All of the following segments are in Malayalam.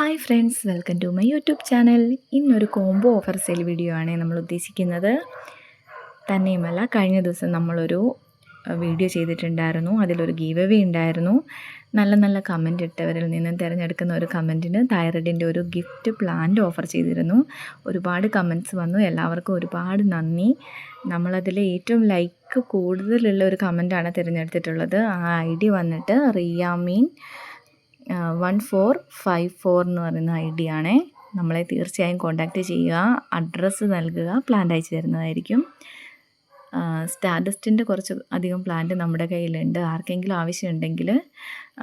Hi friends welcome to my YouTube channel. ഇന്നൊരു കോംബോ ഓഫർ സെയിൽ വീഡിയോ ആണ് നമ്മൾ ഉദ്ദേശിക്കുന്നത്. തന്നെയുമല്ല കഴിഞ്ഞ ദിവസം നമ്മളൊരു വീഡിയോ ചെയ്തിട്ടുണ്ടായിരുന്നു. അതിലൊരു ഗീവ് അവേ ഉണ്ടായിരുന്നു. നല്ല നല്ല കമന്റ് ഇട്ടവരിൽ നിന്നും തിരഞ്ഞെടുക്കുന്ന ഒരു കമന്റിന് തൈറോയിഡിന്റെ ഒരു ഗിഫ്റ്റ് പ്ലാന്റ് ഓഫർ ചെയ്തിരുന്നു. ഒരുപാട് കമന്റ്സ് വന്നു. എല്ലാവർക്കും ഒരുപാട് നന്ദി. നമ്മളതിൽ ഏറ്റവും ലൈക്ക് കൂടുതലുള്ള ഒരു കമന്റാണ് തിരഞ്ഞെടുത്തിട്ടുള്ളത്. ആ ഐ ഡി വന്നിട്ട് Riyameen one four five four എന്ന് പറയുന്ന ഐ ഡി ആണേ. നമ്മളെ തീർച്ചയായും കോൺടാക്റ്റ് ചെയ്യുക. അഡ്രസ്സ് നൽകുക. പ്ലാന്റ് അയച്ചു തരുന്നതായിരിക്കും. സ്റ്റാറ്റസ്റ്റിന്റെ കുറച്ച് അധികം പ്ലാന്റ് നമ്മുടെ കയ്യിലുണ്ട്. ആർക്കെങ്കിലും ആവശ്യമുണ്ടെങ്കിൽ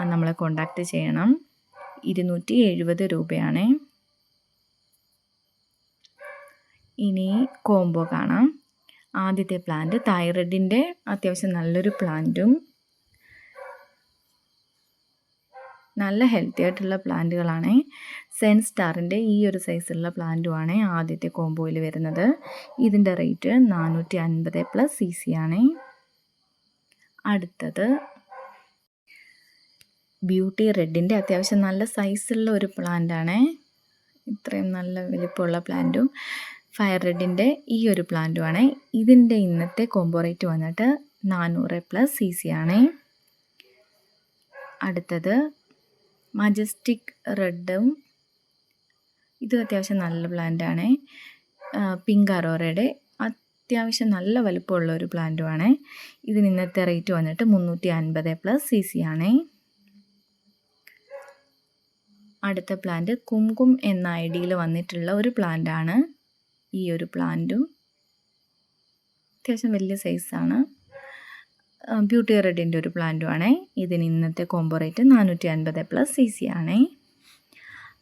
നമ്മളെ കോൺടാക്റ്റ് ചെയ്യണം. ഇരുന്നൂറ്റി എഴുപത് രൂപയാണേ. ഇനി കോംബോ കാണാം. ആദ്യത്തെ പ്ലാന്റ് തൈറോയിഡിന്റെ അത്യാവശ്യം നല്ലൊരു പ്ലാന്റും നല്ല ഹെൽത്തി ആയിട്ടുള്ള പ്ലാന്റുകളാണ് സെൻ സ്റ്റാറിന്റെ ഈ ഒരു സൈസിലുള്ള പ്ലാന്റുമാണ് ആദ്യത്തെ കോംബോയിൽ വരുന്നത്. ഇതിന്റെ റേറ്റ് നാനൂറ്റി അൻപത് പ്ലസ് സി സി ആണ്. അടുത്തത് ബ്യൂട്ടി റെഡിന്റെ അത്യാവശ്യം നല്ല സൈസുള്ള ഒരു പ്ലാന്റാണ് ഇത്രയും നല്ല വലിപ്പമുള്ള പ്ലാന്റും ഫയർ റെഡിന്റെ ഈ ഒരു പ്ലാന്റുമാണ് ഇതിന്റെ ഇന്നത്തെ കോംബോ റേറ്റ് വന്നിട്ട് നാനൂറ് പ്ലസ് സി സി ആണ്. അടുത്തത് മജസ്റ്റിക് റെഡും ഇത് അത്യാവശ്യം നല്ല പ്ലാന്റാണ് പിങ്ക് അറോറയുടെ അത്യാവശ്യം നല്ല വലുപ്പമുള്ള ഒരു പ്ലാന്റുമാണ് ഇതിന് ഇന്നത്തെ റേറ്റ് വന്നിട്ട് മുന്നൂറ്റി അൻപത് പ്ലസ് സി സി ആണ്. അടുത്ത പ്ലാന്റ് കുംകും എന്ന ഐ ഡിയിൽ വന്നിട്ടുള്ള ഒരു പ്ലാന്റാണ് ഈ ഒരു പ്ലാന്റും അത്യാവശ്യം വലിയ സൈസാണ് ബ്യൂട്ടി റെഡിന്റെ ഒരു പ്ലാന്റുമാണ് ഇതിന് ഇന്നത്തെ കോംബോ റേറ്റ് നാനൂറ്റി അൻപത് പ്ലസ് സി സി ആണേ.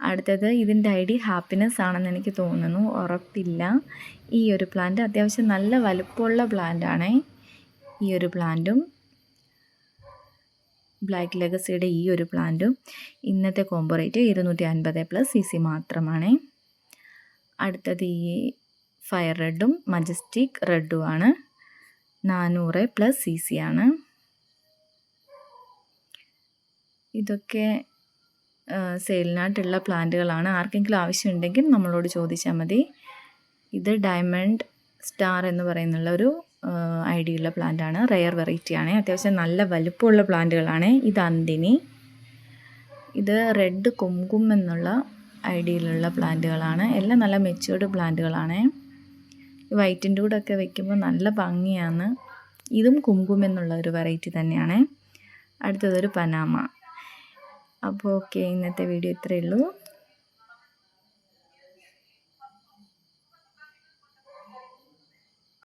അടുത്തത് ഇതിന്റെ ഐ ഡി ഹാപ്പിനെസ് ആണെന്ന് എനിക്ക് തോന്നുന്നു. ഉറപ്പില്ല. ഈ ഒരു പ്ലാന്റ് അത്യാവശ്യം നല്ല വലുപ്പമുള്ള പ്ലാന്റ് ആണ്. ഈ ഒരു പ്ലാന്റും ബ്ലാക്ക് ലെഗസിയുടെ ഈ ഒരു പ്ലാന്റും ഇന്നത്തെ കോംബോ റേറ്റ് ഇരുന്നൂറ്റി അൻപത് പ്ലസ് സി സി മാത്രമാണ്. അടുത്തത് ഈ ഫയർ റെഡും മജസ്റ്റിക് റെഡുമാണ് നാനൂറ് പ്ലസ് സി സി ആണ്. ഇതൊക്കെ സെയിലിനായിട്ടുള്ള പ്ലാന്റുകളാണ്. ആർക്കെങ്കിലും ആവശ്യമുണ്ടെങ്കിൽ നമ്മളോട് ചോദിച്ചാൽ മതി. ഇത് ഡയമണ്ട് സ്റ്റാർ എന്ന് പറയുന്നുള്ള ഒരു ഐ ഡിയുള്ള പ്ലാന്റാണ്. റെയർ വെറൈറ്റിയാണ് അത്യാവശ്യം നല്ല വലുപ്പമുള്ള പ്ലാന്റുകളാണ്. ഇത് അന്തിനി. ഇത് റെഡ് കുംകും എന്നുള്ള ഐ ഡിയിലുള്ള പ്ലാന്റുകളാണ്. എല്ലാം നല്ല മെച്യൂർഡ് പ്ലാന്റുകളാണ്. വൈറ്റിന്റെ കൂടെ ഒക്കെ വെക്കുമ്പോൾ നല്ല ഭംഗിയാണ്. ഇതും കുംകും എന്നുള്ള ഒരു വെറൈറ്റി തന്നെയാണ്. അടുത്തതൊരു പനാമ. അപ്പോൾ ഓക്കെ ഇന്നത്തെ വീഡിയോ ഇത്രയേ ഉള്ളൂ.